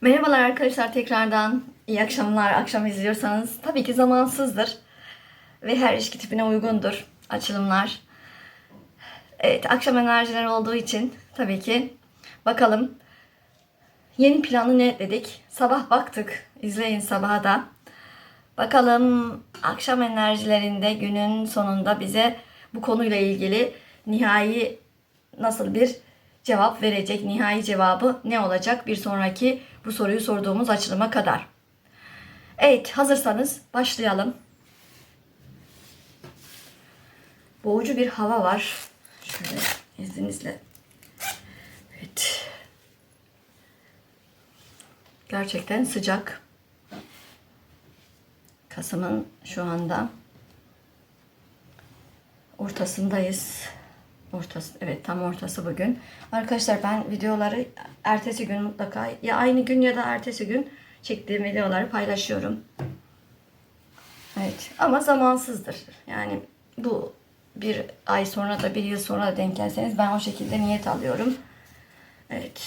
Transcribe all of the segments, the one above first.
Merhabalar arkadaşlar tekrardan. iyi akşamlar. Akşam izliyorsanız tabii ki zamansızdır. Ve her ilişki tipine uygundur açılımlar. Evet akşam enerjileri olduğu için tabii ki bakalım. Yeni planı ne dedik? Sabah baktık. İzleyin sabaha da. Bakalım akşam enerjilerinde günün sonunda bize bu konuyla ilgili nihai nasıl bir cevap verecek? Nihai cevabı ne olacak? Bir sonraki bu soruyu sorduğumuz açılıma kadar. Evet, hazırsanız başlayalım. Boğucu bir hava var. Şöyle izninizle. Evet. Gerçekten sıcak. Kasım'ın şu anda ortasındayız. Ortası, evet tam ortası bugün. Arkadaşlar ben videoları ertesi gün mutlaka ya aynı gün ya da ertesi gün çektiğim videoları paylaşıyorum. Evet ama zamansızdır. Yani bu bir ay sonra da bir yıl sonra da denk gelseniz ben o şekilde niyet alıyorum. Evet.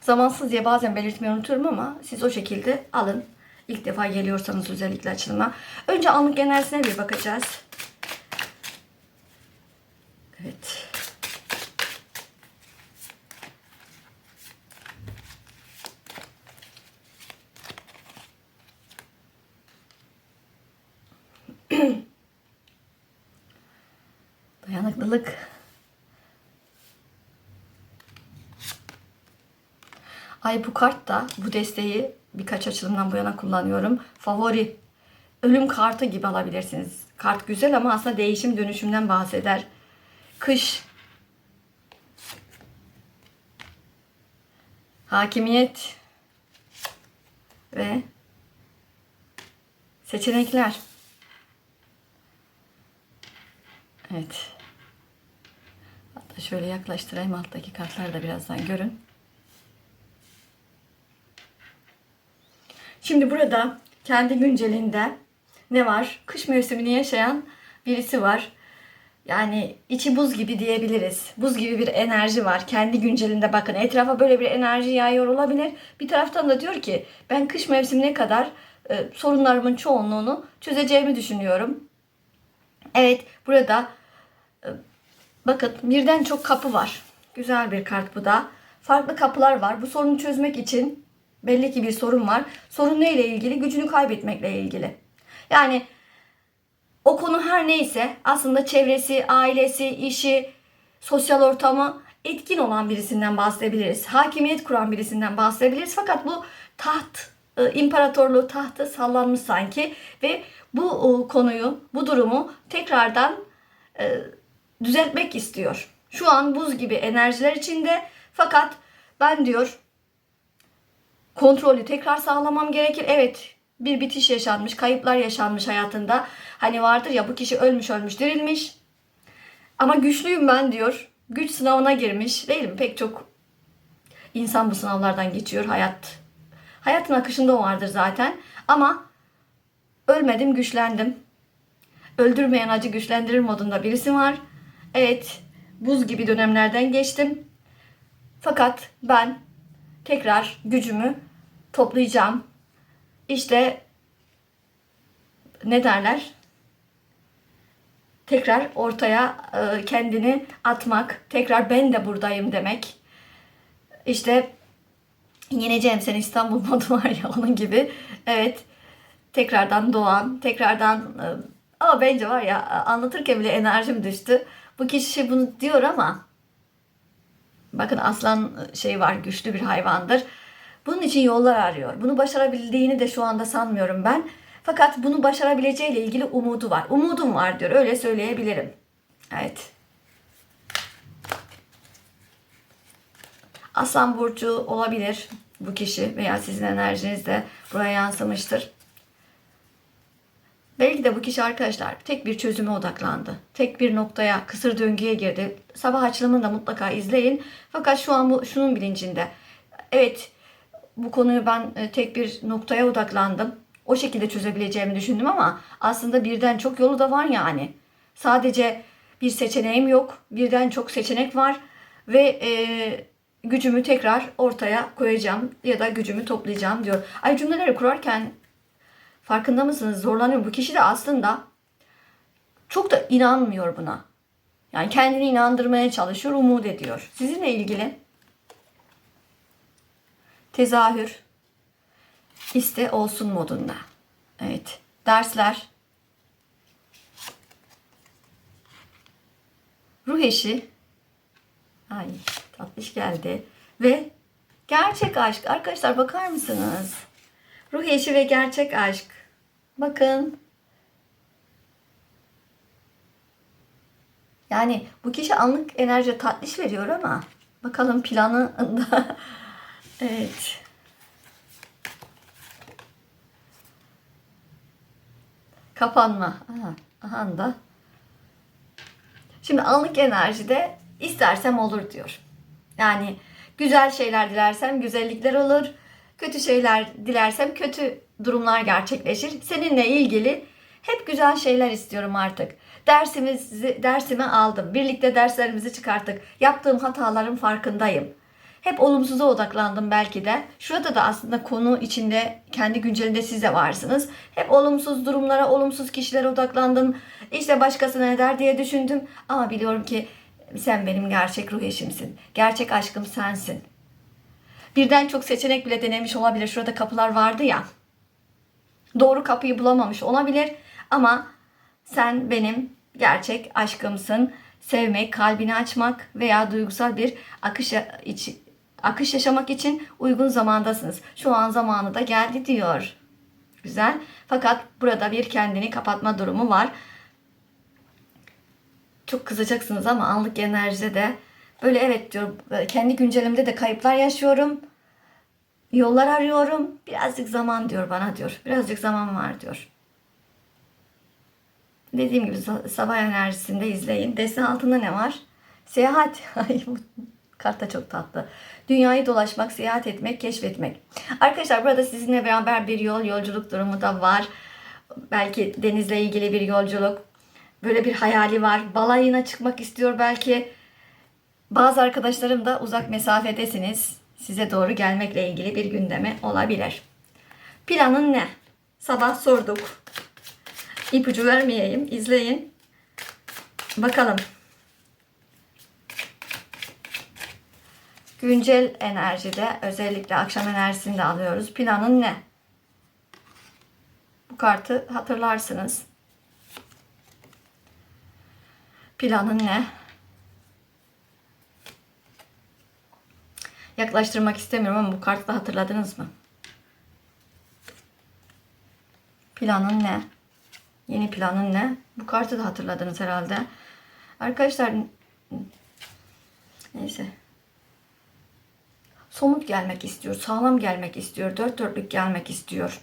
Zamansız diye bazen belirtmeyi unuturum ama siz o şekilde alın. İlk defa geliyorsanız özellikle açılıma. Önce anlık enerjisine bir bakacağız. Evet. Dayanıklılık. Ay bu kart da bu desteği birkaç açılımdan bu yana kullanıyorum. Favori ölüm kartı gibi alabilirsiniz. Kart güzel ama aslında değişim dönüşümden bahseder. Kış. Hakimiyet. Ve seçenekler. Evet. Hatta şöyle yaklaştırayım alttaki kartları da birazdan görün. Şimdi burada kendi güncelinde ne var? Kış mevsimini yaşayan birisi var. Yani içi buz gibi diyebiliriz. Buz gibi bir enerji var. Kendi güncelinde bakın etrafa böyle bir enerji yayıyor olabilir. Bir taraftan da diyor ki ben kış mevsimine kadar e, sorunlarımın çoğunluğunu çözeceğimi düşünüyorum. Evet burada e, bakın birden çok kapı var. Güzel bir kart bu da. Farklı kapılar var. Bu sorunu çözmek için belli ki bir sorun var. Sorun neyle ilgili? Gücünü kaybetmekle ilgili. Yani o konu her neyse aslında çevresi, ailesi, işi, sosyal ortamı etkin olan birisinden bahsedebiliriz. Hakimiyet kuran birisinden bahsedebiliriz. Fakat bu taht, e, imparatorluğu tahtı sallanmış sanki ve bu e, konuyu, bu durumu tekrardan e, düzeltmek istiyor. Şu an buz gibi enerjiler içinde fakat ben diyor kontrolü tekrar sağlamam gerekir. Evet bir bitiş yaşanmış, kayıplar yaşanmış hayatında. Hani vardır ya bu kişi ölmüş ölmüş dirilmiş. Ama güçlüyüm ben diyor. Güç sınavına girmiş. Değil mi? Pek çok insan bu sınavlardan geçiyor. Hayat hayatın akışında o vardır zaten. Ama ölmedim, güçlendim. Öldürmeyen acı güçlendirir modunda birisi var. Evet, buz gibi dönemlerden geçtim. Fakat ben tekrar gücümü toplayacağım. İşte ne derler? Tekrar ortaya e, kendini atmak, tekrar ben de buradayım demek. İşte yeneceğim sen İstanbul modu var ya onun gibi. Evet. Tekrardan doğan, tekrardan e, ama bence var ya anlatırken bile enerjim düştü. Bu kişi bunu diyor ama bakın aslan şey var güçlü bir hayvandır. Bunun için yollar arıyor. Bunu başarabildiğini de şu anda sanmıyorum ben. Fakat bunu başarabileceğiyle ilgili umudu var. Umudum var diyor. Öyle söyleyebilirim. Evet. Aslan burcu olabilir bu kişi veya sizin enerjiniz de buraya yansımıştır. Belki de bu kişi arkadaşlar tek bir çözüme odaklandı. Tek bir noktaya, kısır döngüye girdi. Sabah açılımını da mutlaka izleyin. Fakat şu an bu şunun bilincinde. Evet, bu konuyu ben e, tek bir noktaya odaklandım. O şekilde çözebileceğimi düşündüm ama aslında birden çok yolu da var yani. Sadece bir seçeneğim yok. Birden çok seçenek var ve e, gücümü tekrar ortaya koyacağım ya da gücümü toplayacağım diyor. Ay cümleleri kurarken farkında mısınız? Zorlanıyorum. Bu kişi de aslında çok da inanmıyor buna. Yani kendini inandırmaya çalışıyor, umut ediyor. Sizinle ilgili tezahür. İste olsun modunda. Evet. Dersler. Ruh eşi. Ay tatlış geldi. Ve gerçek aşk. Arkadaşlar bakar mısınız? Ruh eşi ve gerçek aşk. Bakın. Yani bu kişi anlık enerji tatlış veriyor ama bakalım planı da evet kapanma aha, aha da Şimdi anlık enerjide istersem olur diyor. Yani güzel şeyler dilersem güzellikler olur. Kötü şeyler dilersem kötü durumlar gerçekleşir. Seninle ilgili hep güzel şeyler istiyorum artık. Dersimizi dersimi aldım. Birlikte derslerimizi çıkarttık. Yaptığım hataların farkındayım. Hep olumsuza odaklandım belki de. Şurada da aslında konu içinde kendi güncelinde siz de varsınız. Hep olumsuz durumlara, olumsuz kişilere odaklandım. İşte başkası ne der diye düşündüm. Ama biliyorum ki sen benim gerçek ruh eşimsin. Gerçek aşkım sensin. Birden çok seçenek bile denemiş olabilir. Şurada kapılar vardı ya. Doğru kapıyı bulamamış olabilir. Ama sen benim gerçek aşkımsın. Sevmek, kalbini açmak veya duygusal bir akış içi, akış yaşamak için uygun zamandasınız. Şu an zamanı da geldi diyor. Güzel. Fakat burada bir kendini kapatma durumu var. Çok kızacaksınız ama anlık enerjide de böyle evet diyor kendi güncelimde de kayıplar yaşıyorum. Yollar arıyorum. Birazcık zaman diyor bana diyor. Birazcık zaman var diyor. Dediğim gibi sabah enerjisinde izleyin. Desen altında ne var? Seyahat. Kart da çok tatlı. Dünyayı dolaşmak, seyahat etmek, keşfetmek. Arkadaşlar burada sizinle beraber bir yol, yolculuk durumu da var. Belki denizle ilgili bir yolculuk. Böyle bir hayali var. Balayına çıkmak istiyor belki. Bazı arkadaşlarım da uzak mesafedesiniz. Size doğru gelmekle ilgili bir gündeme olabilir. Planın ne? Sabah sorduk. İpucu vermeyeyim. İzleyin. Bakalım. Güncel enerjide özellikle akşam enerjisinde alıyoruz. Planın ne? Bu kartı hatırlarsınız. Planın ne? Yaklaştırmak istemiyorum ama bu kartı da hatırladınız mı? Planın ne? Yeni planın ne? Bu kartı da hatırladınız herhalde. Arkadaşlar neyse. Somut gelmek istiyor, sağlam gelmek istiyor, dört dörtlük gelmek istiyor.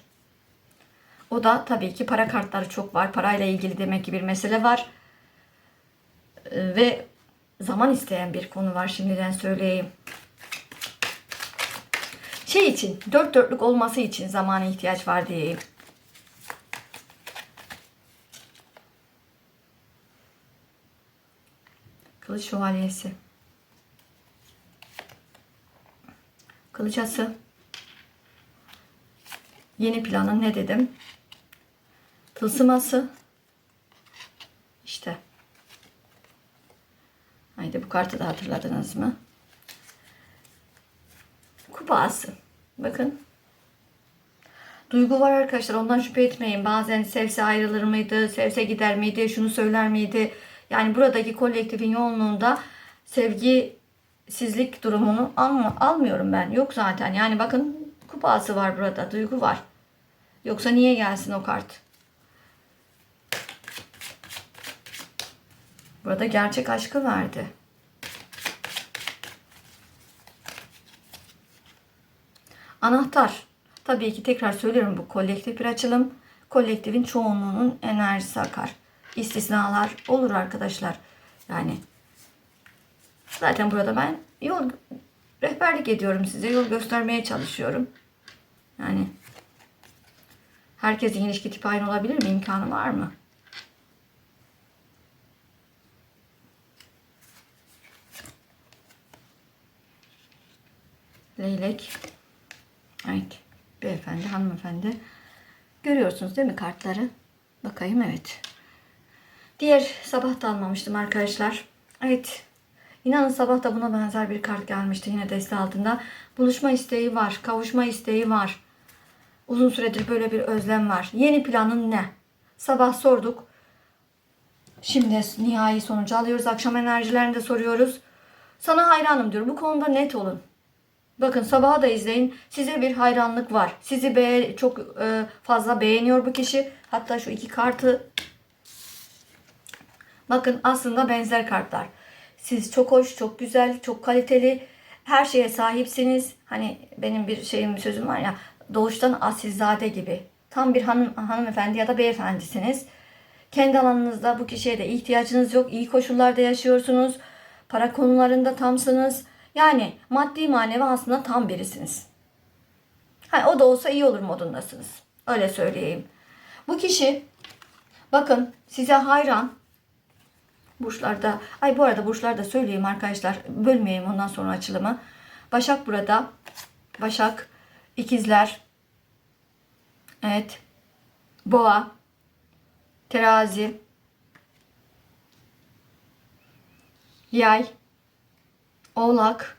O da tabii ki para kartları çok var. Parayla ilgili demek ki bir mesele var. Ee, ve zaman isteyen bir konu var şimdiden söyleyeyim. Şey için, dört dörtlük olması için zamana ihtiyaç var diyeyim. Kılıç şövalyesi. Kılıçası. Yeni planın ne dedim? Tılsıması. İşte. Haydi bu kartı da hatırladınız mı? Kupası. Bakın. Duygu var arkadaşlar ondan şüphe etmeyin. Bazen sevse ayrılır mıydı, sevse gider miydi, şunu söyler miydi? Yani buradaki kolektifin yoğunluğunda sevgisizlik durumunu alma, almıyorum ben. Yok zaten. Yani bakın kupası var burada, duygu var. Yoksa niye gelsin o kart? Burada gerçek aşkı verdi. Anahtar. Tabii ki tekrar söylüyorum bu kolektif bir açılım. Kolektifin çoğunluğunun enerjisi akar. İstisnalar olur arkadaşlar. Yani zaten burada ben yol rehberlik ediyorum size. Yol göstermeye çalışıyorum. Yani herkesin ilişki tipi aynı olabilir mi? İmkanı var mı? Leylek. Evet. Beyefendi, hanımefendi. Görüyorsunuz değil mi kartları? Bakayım evet. Diğer sabah da almamıştım arkadaşlar. Evet. İnanın sabah da buna benzer bir kart gelmişti yine deste altında. Buluşma isteği var, kavuşma isteği var. Uzun süredir böyle bir özlem var. Yeni planın ne? Sabah sorduk. Şimdi nihai sonucu alıyoruz. Akşam enerjilerini de soruyoruz. Sana hayranım diyor. Bu konuda net olun. Bakın sabaha da izleyin. Size bir hayranlık var. Sizi be çok e, fazla beğeniyor bu kişi. Hatta şu iki kartı Bakın aslında benzer kartlar. Siz çok hoş, çok güzel, çok kaliteli, her şeye sahipsiniz. Hani benim bir şeyim, bir sözüm var ya, doğuştan asilzade gibi. Tam bir hanım, hanımefendi ya da beyefendisiniz. Kendi alanınızda bu kişiye de ihtiyacınız yok. İyi koşullarda yaşıyorsunuz. Para konularında tamsınız. Yani maddi manevi aslında tam birisiniz. Ha, o da olsa iyi olur modundasınız. Öyle söyleyeyim. Bu kişi bakın size hayran, Burçlarda, ay bu arada burçlarda söyleyeyim arkadaşlar. Bölmeyeyim ondan sonra açılımı. Başak burada. Başak, ikizler. Evet. Boğa. Terazi. Yay. Oğlak.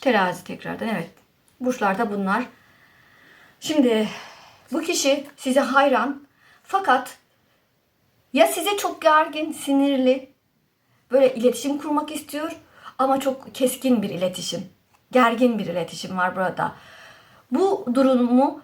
Terazi tekrardan evet. Burçlarda bunlar. Şimdi bu kişi size hayran fakat ya size çok gergin, sinirli, böyle iletişim kurmak istiyor ama çok keskin bir iletişim. Gergin bir iletişim var burada. Bu durumu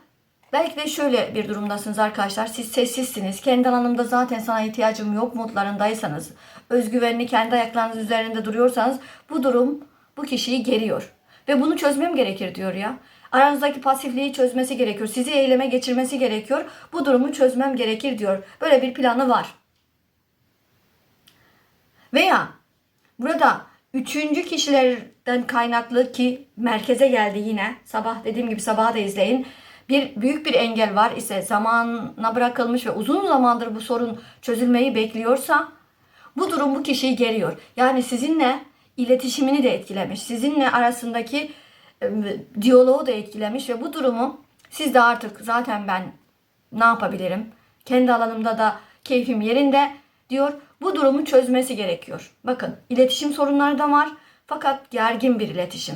belki de şöyle bir durumdasınız arkadaşlar. Siz sessizsiniz. Kendi alanımda zaten sana ihtiyacım yok modlarındaysanız, özgüvenli kendi ayaklarınız üzerinde duruyorsanız bu durum bu kişiyi geriyor. Ve bunu çözmem gerekir diyor ya. Aranızdaki pasifliği çözmesi gerekiyor. Sizi eyleme geçirmesi gerekiyor. Bu durumu çözmem gerekir diyor. Böyle bir planı var. Veya burada üçüncü kişilerden kaynaklı ki merkeze geldi yine. Sabah dediğim gibi sabaha da izleyin. Bir büyük bir engel var ise zamana bırakılmış ve uzun zamandır bu sorun çözülmeyi bekliyorsa bu durum bu kişiyi geriyor. Yani sizinle iletişimini de etkilemiş. Sizinle arasındaki e, diyaloğu da etkilemiş ve bu durumu siz de artık zaten ben ne yapabilirim? Kendi alanımda da keyfim yerinde diyor. Bu durumu çözmesi gerekiyor. Bakın iletişim sorunları da var fakat gergin bir iletişim.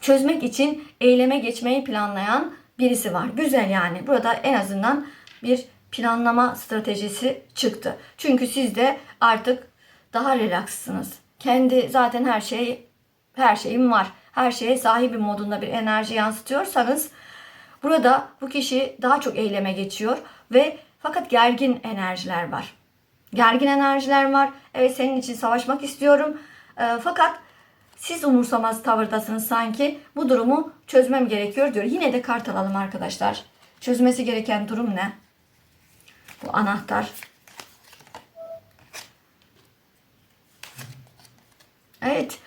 Çözmek için eyleme geçmeyi planlayan birisi var. Güzel yani. Burada en azından bir planlama stratejisi çıktı. Çünkü siz de artık daha relakssınız. Kendi zaten her şey her şeyim var. Her şeye sahibim modunda bir enerji yansıtıyorsanız burada bu kişi daha çok eyleme geçiyor ve fakat gergin enerjiler var. Gergin enerjiler var. Evet senin için savaşmak istiyorum. E, fakat siz umursamaz tavırdasınız sanki. Bu durumu çözmem gerekiyor diyor. Yine de kart alalım arkadaşlar. Çözmesi gereken durum ne? Bu anahtar. Evet.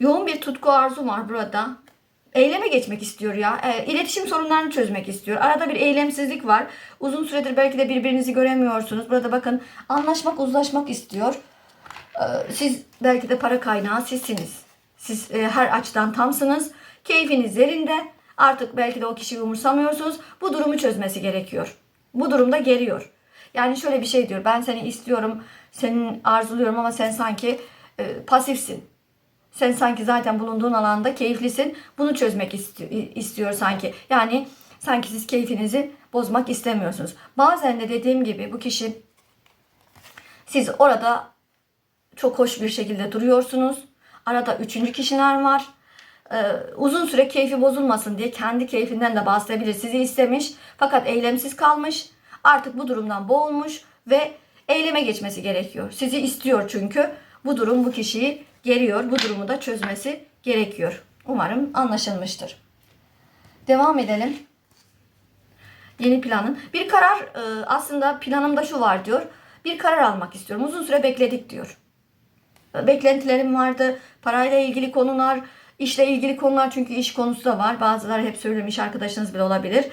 Yoğun bir tutku arzu var burada. Eyleme geçmek istiyor ya. E, iletişim sorunlarını çözmek istiyor. Arada bir eylemsizlik var. Uzun süredir belki de birbirinizi göremiyorsunuz. Burada bakın anlaşmak, uzlaşmak istiyor. E, siz belki de para kaynağı sizsiniz. Siz e, her açıdan tamsınız. Keyfiniz yerinde. Artık belki de o kişiyi umursamıyorsunuz. Bu durumu çözmesi gerekiyor. Bu durumda geriyor. Yani şöyle bir şey diyor. Ben seni istiyorum, senin arzuluyorum ama sen sanki e, pasifsin. Sen sanki zaten bulunduğun alanda keyiflisin. Bunu çözmek istiyor, istiyor sanki. Yani sanki siz keyfinizi bozmak istemiyorsunuz. Bazen de dediğim gibi bu kişi siz orada çok hoş bir şekilde duruyorsunuz. Arada üçüncü kişiler var. Ee, uzun süre keyfi bozulmasın diye kendi keyfinden de bahsedebilir. Sizi istemiş fakat eylemsiz kalmış. Artık bu durumdan boğulmuş ve eyleme geçmesi gerekiyor. Sizi istiyor çünkü. Bu durum bu kişiyi geriyor. Bu durumu da çözmesi gerekiyor. Umarım anlaşılmıştır. Devam edelim. Yeni planın. Bir karar e, aslında planımda şu var diyor. Bir karar almak istiyorum. Uzun süre bekledik diyor. Beklentilerim vardı. Parayla ilgili konular, işle ilgili konular çünkü iş konusu da var. Bazıları hep söylüyorum iş arkadaşınız bile olabilir.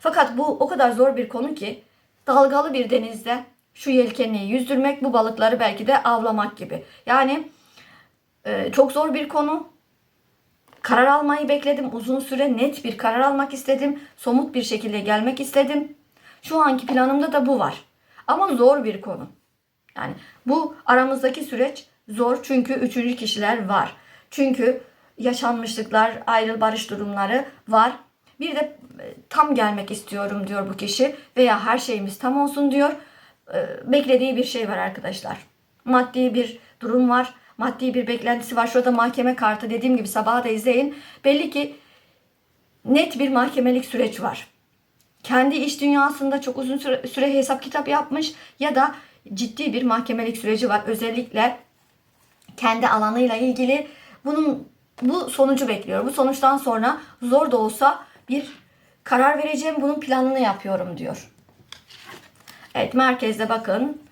Fakat bu o kadar zor bir konu ki dalgalı bir denizde şu yelkenliği yüzdürmek, bu balıkları belki de avlamak gibi. Yani e, çok zor bir konu. Karar almayı bekledim. Uzun süre net bir karar almak istedim. Somut bir şekilde gelmek istedim. Şu anki planımda da bu var. Ama zor bir konu. Yani bu aramızdaki süreç zor çünkü üçüncü kişiler var. Çünkü yaşanmışlıklar, ayrıl barış durumları var. Bir de e, tam gelmek istiyorum diyor bu kişi veya her şeyimiz tam olsun diyor. E, Beklediği bir şey var arkadaşlar. Maddi bir durum var. Maddi bir beklentisi var. Şurada mahkeme kartı dediğim gibi sabaha da izleyin. Belli ki net bir mahkemelik süreç var. Kendi iş dünyasında çok uzun süre, süre hesap kitap yapmış ya da ciddi bir mahkemelik süreci var. Özellikle kendi alanıyla ilgili bunun bu sonucu bekliyor. Bu sonuçtan sonra zor da olsa bir karar vereceğim. Bunun planını yapıyorum diyor. Evet merkezde bakın.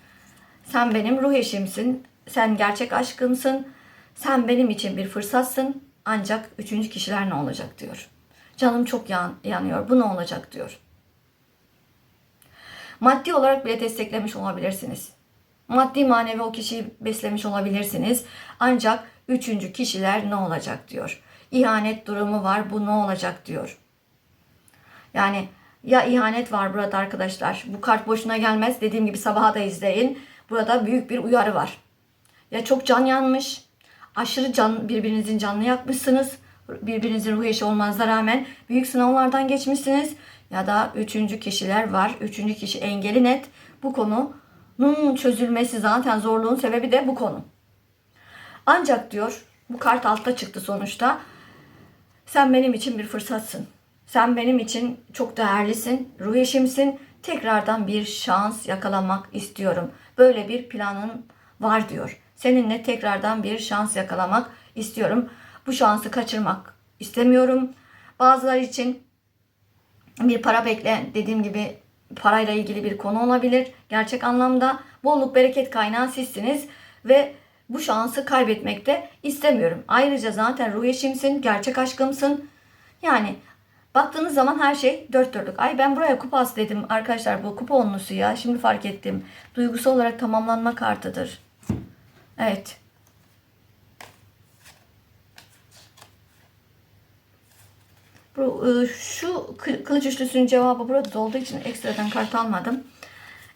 Sen benim ruh eşimsin. Sen gerçek aşkımsın. Sen benim için bir fırsatsın. Ancak üçüncü kişiler ne olacak diyor. Canım çok yan, yanıyor. Bu ne olacak diyor. Maddi olarak bile desteklemiş olabilirsiniz. Maddi manevi o kişiyi beslemiş olabilirsiniz. Ancak üçüncü kişiler ne olacak diyor. İhanet durumu var bu ne olacak diyor. Yani ya ihanet var burada arkadaşlar. Bu kart boşuna gelmez. Dediğim gibi sabaha da izleyin. Burada büyük bir uyarı var. Ya çok can yanmış. Aşırı can birbirinizin canını yakmışsınız. Birbirinizin ruh eşi olmanıza rağmen büyük sınavlardan geçmişsiniz. Ya da üçüncü kişiler var. Üçüncü kişi engeli net. Bu konunun çözülmesi zaten zorluğun sebebi de bu konu. Ancak diyor bu kart altta çıktı sonuçta. Sen benim için bir fırsatsın. Sen benim için çok değerlisin. Ruh eşimsin. Tekrardan bir şans yakalamak istiyorum. Böyle bir planın var diyor. Seninle tekrardan bir şans yakalamak istiyorum. Bu şansı kaçırmak istemiyorum. Bazıları için bir para bekle dediğim gibi parayla ilgili bir konu olabilir. Gerçek anlamda bolluk bereket kaynağı sizsiniz ve bu şansı kaybetmek de istemiyorum. Ayrıca zaten ruh eşimsin, gerçek aşkımsın. Yani baktığınız zaman her şey dört dörtlük. Ay ben buraya kupas dedim arkadaşlar bu kupa onlusu ya. Şimdi fark ettim. Duygusal olarak tamamlanma kartıdır. Evet. Bu, e, şu kı- kılıç üçlüsünün cevabı burada olduğu için ekstradan kart almadım.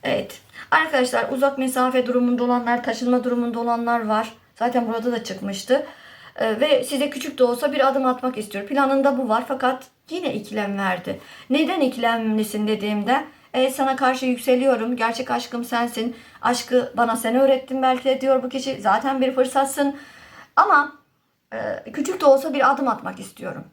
Evet. Arkadaşlar uzak mesafe durumunda olanlar, taşınma durumunda olanlar var. Zaten burada da çıkmıştı. E, ve size küçük de olsa bir adım atmak istiyor. Planında bu var fakat yine ikilem verdi. Neden ikilemlisin dediğimde e, sana karşı yükseliyorum. Gerçek aşkım sensin. Aşkı bana sen öğrettin belki de diyor bu kişi. Zaten bir fırsatsın. Ama e, küçük de olsa bir adım atmak istiyorum.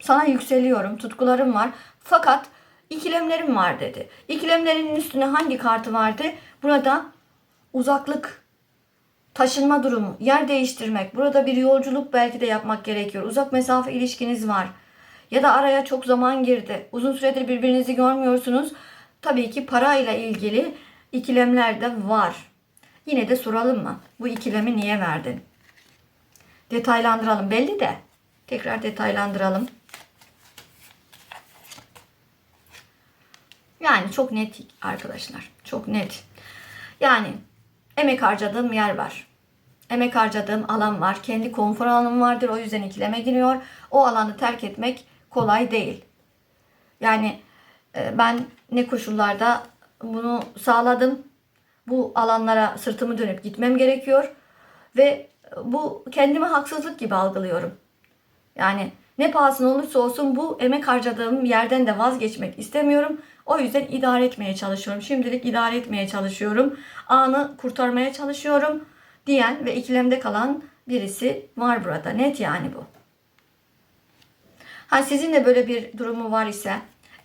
Sana yükseliyorum, tutkularım var. Fakat ikilemlerim var dedi. İkilemlerinin üstüne hangi kartı vardı? Burada uzaklık, taşınma durumu, yer değiştirmek. Burada bir yolculuk belki de yapmak gerekiyor. Uzak mesafe ilişkiniz var. Ya da araya çok zaman girdi. Uzun süredir birbirinizi görmüyorsunuz. Tabii ki parayla ilgili ikilemler de var. Yine de soralım mı? Bu ikilemi niye verdin? Detaylandıralım. Belli de. Tekrar detaylandıralım. Yani çok net arkadaşlar. Çok net. Yani emek harcadığım yer var. Emek harcadığım alan var. Kendi konfor alanım vardır. O yüzden ikileme giriyor. O alanı terk etmek kolay değil. Yani e, ben ne koşullarda bunu sağladım. Bu alanlara sırtımı dönüp gitmem gerekiyor. Ve bu kendime haksızlık gibi algılıyorum. Yani ne pahasına olursa olsun bu emek harcadığım yerden de vazgeçmek istemiyorum. O yüzden idare etmeye çalışıyorum. Şimdilik idare etmeye çalışıyorum. Anı kurtarmaya çalışıyorum diyen ve ikilemde kalan birisi var burada. Net yani bu. Ha sizin de böyle bir durumu var ise,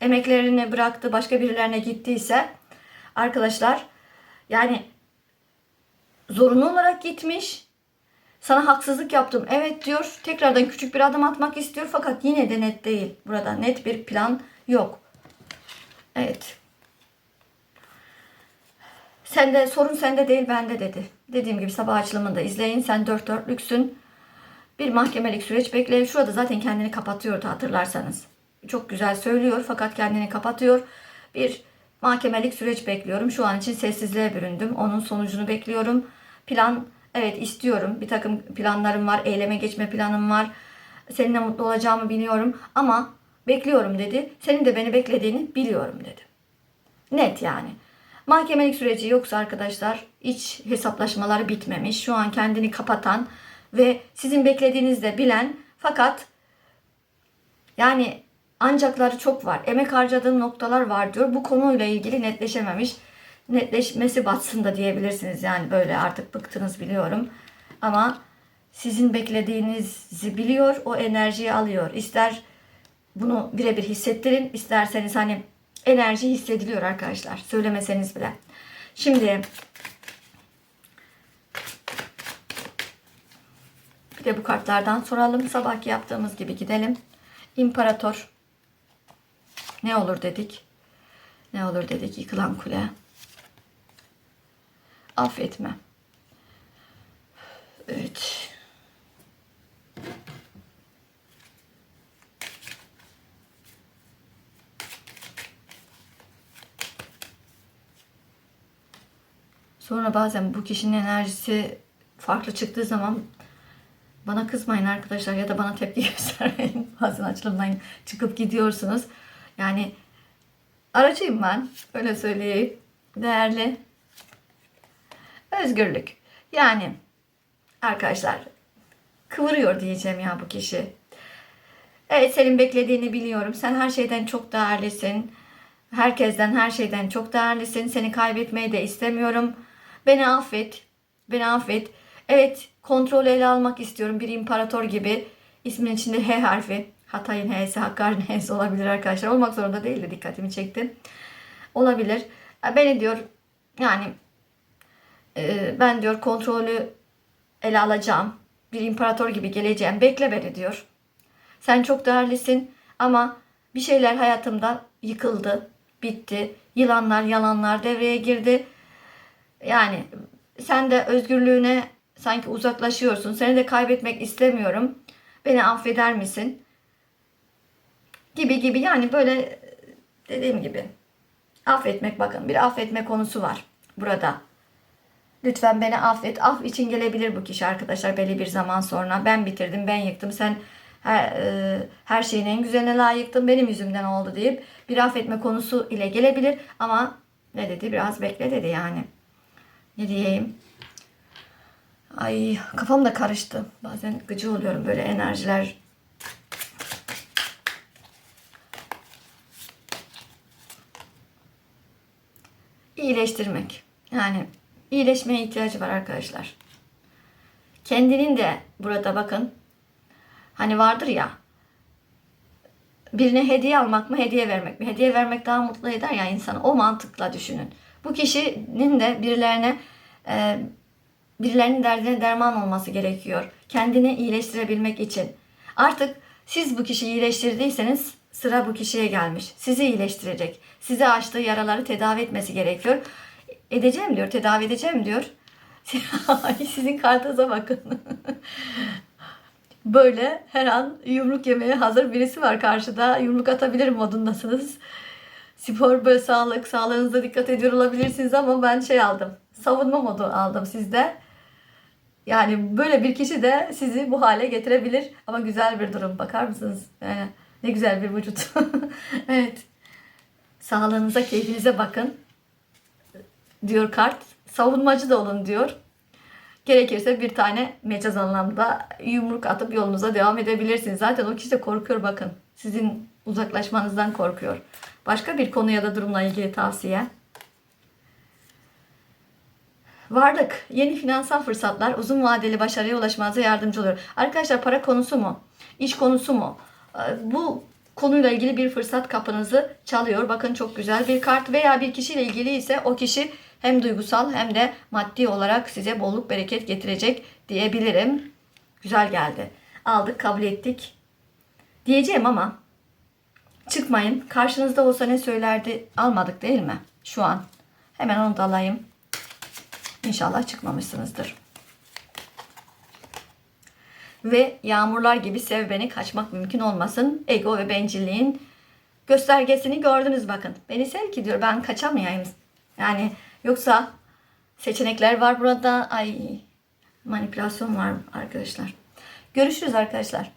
emeklerini bıraktı, başka birilerine gittiyse arkadaşlar yani zorunlu olarak gitmiş. Sana haksızlık yaptım. Evet diyor. Tekrardan küçük bir adım atmak istiyor fakat yine de net değil. Burada net bir plan yok. Evet. Sende sorun sende değil bende dedi. Dediğim gibi sabah açılımında izleyin. Sen dört dörtlüksün. Bir mahkemelik süreç bekle. Şurada zaten kendini kapatıyordu hatırlarsanız. Çok güzel söylüyor fakat kendini kapatıyor. Bir mahkemelik süreç bekliyorum. Şu an için sessizliğe büründüm. Onun sonucunu bekliyorum. Plan evet istiyorum. Bir takım planlarım var. Eyleme geçme planım var. seninle mutlu olacağımı biliyorum ama bekliyorum dedi. Senin de beni beklediğini biliyorum dedi. Net yani. Mahkemelik süreci yoksa arkadaşlar iç hesaplaşmaları bitmemiş. Şu an kendini kapatan ve sizin beklediğinizi de bilen fakat yani ancakları çok var. Emek harcadığım noktalar var diyor. Bu konuyla ilgili netleşememiş. Netleşmesi batsın da diyebilirsiniz. Yani böyle artık bıktınız biliyorum. Ama sizin beklediğinizi biliyor. O enerjiyi alıyor. İster bunu birebir hissettirin. isterseniz hani enerji hissediliyor arkadaşlar. Söylemeseniz bile. Şimdi bir de bu kartlardan soralım. Sabahki yaptığımız gibi gidelim. İmparator. Ne olur dedik. Ne olur dedik yıkılan kule. Affetme. Evet. Sonra bazen bu kişinin enerjisi farklı çıktığı zaman bana kızmayın arkadaşlar ya da bana tepki göstermeyin. Bazen açılımdan çıkıp gidiyorsunuz. Yani aracıyım ben. Öyle söyleyeyim. Değerli. Özgürlük. Yani arkadaşlar kıvırıyor diyeceğim ya bu kişi. Evet senin beklediğini biliyorum. Sen her şeyden çok değerlisin. Herkesten her şeyden çok değerlisin. Seni kaybetmeyi de istemiyorum. Beni affet. Beni affet. Evet kontrolü ele almak istiyorum. Bir imparator gibi. İsmin içinde H harfi. Hatay'ın H'si, Hakkari'nin H'si olabilir arkadaşlar. Olmak zorunda değil de dikkatimi çekti. Olabilir. Beni diyor yani e, ben diyor kontrolü ele alacağım. Bir imparator gibi geleceğim. Bekle beni diyor. Sen çok değerlisin ama bir şeyler hayatımda yıkıldı, bitti. Yılanlar, yalanlar devreye girdi. Yani sen de özgürlüğüne sanki uzaklaşıyorsun. Seni de kaybetmek istemiyorum. Beni affeder misin? Gibi gibi yani böyle dediğim gibi affetmek bakın bir affetme konusu var burada. Lütfen beni affet. Af için gelebilir bu kişi arkadaşlar belli bir zaman sonra. Ben bitirdim, ben yıktım. Sen her, e, her şeyin en güzeline layıktın. Benim yüzümden oldu deyip bir affetme konusu ile gelebilir. Ama ne dedi? Biraz bekle dedi yani. Ne diyeyim? Ay kafam da karıştı. Bazen gıcı oluyorum böyle enerjiler. İyileştirmek. Yani iyileşmeye ihtiyacı var arkadaşlar. Kendinin de burada bakın. Hani vardır ya. Birine hediye almak mı, hediye vermek mi? Hediye vermek daha mutlu eder ya insanı. O mantıkla düşünün. Bu kişinin de birilerine e, birilerinin derdine derman olması gerekiyor. Kendini iyileştirebilmek için. Artık siz bu kişiyi iyileştirdiyseniz sıra bu kişiye gelmiş. Sizi iyileştirecek. Size açtığı yaraları tedavi etmesi gerekiyor. Edeceğim diyor, tedavi edeceğim diyor. Sizin kartınıza bakın. Böyle her an yumruk yemeye hazır birisi var karşıda. Yumruk atabilir modundasınız. Spor böyle sağlık, sağlığınıza dikkat ediyor olabilirsiniz ama ben şey aldım. Savunma modu aldım sizde. Yani böyle bir kişi de sizi bu hale getirebilir. Ama güzel bir durum. Bakar mısınız? Yani ne güzel bir vücut. evet. Sağlığınıza, keyfinize bakın. Diyor kart. Savunmacı da olun diyor. Gerekirse bir tane mecaz anlamda yumruk atıp yolunuza devam edebilirsiniz. Zaten o kişi de korkuyor bakın. Sizin uzaklaşmanızdan korkuyor. Başka bir konu ya da durumla ilgili tavsiye. Varlık, yeni finansal fırsatlar uzun vadeli başarıya ulaşmanıza yardımcı oluyor. Arkadaşlar para konusu mu? İş konusu mu? Ee, Bu konuyla ilgili bir fırsat kapınızı çalıyor. Bakın çok güzel bir kart veya bir kişiyle ilgili ise o kişi hem duygusal hem de maddi olarak size bolluk bereket getirecek diyebilirim. Güzel geldi. Aldık, kabul ettik. Diyeceğim ama çıkmayın. Karşınızda olsa ne söylerdi almadık değil mi? Şu an. Hemen onu da alayım. İnşallah çıkmamışsınızdır. Ve yağmurlar gibi sev beni kaçmak mümkün olmasın. Ego ve bencilliğin göstergesini gördünüz bakın. Beni sev ki diyor ben kaçamayayım. Yani yoksa seçenekler var burada. Ay manipülasyon var arkadaşlar. Görüşürüz arkadaşlar.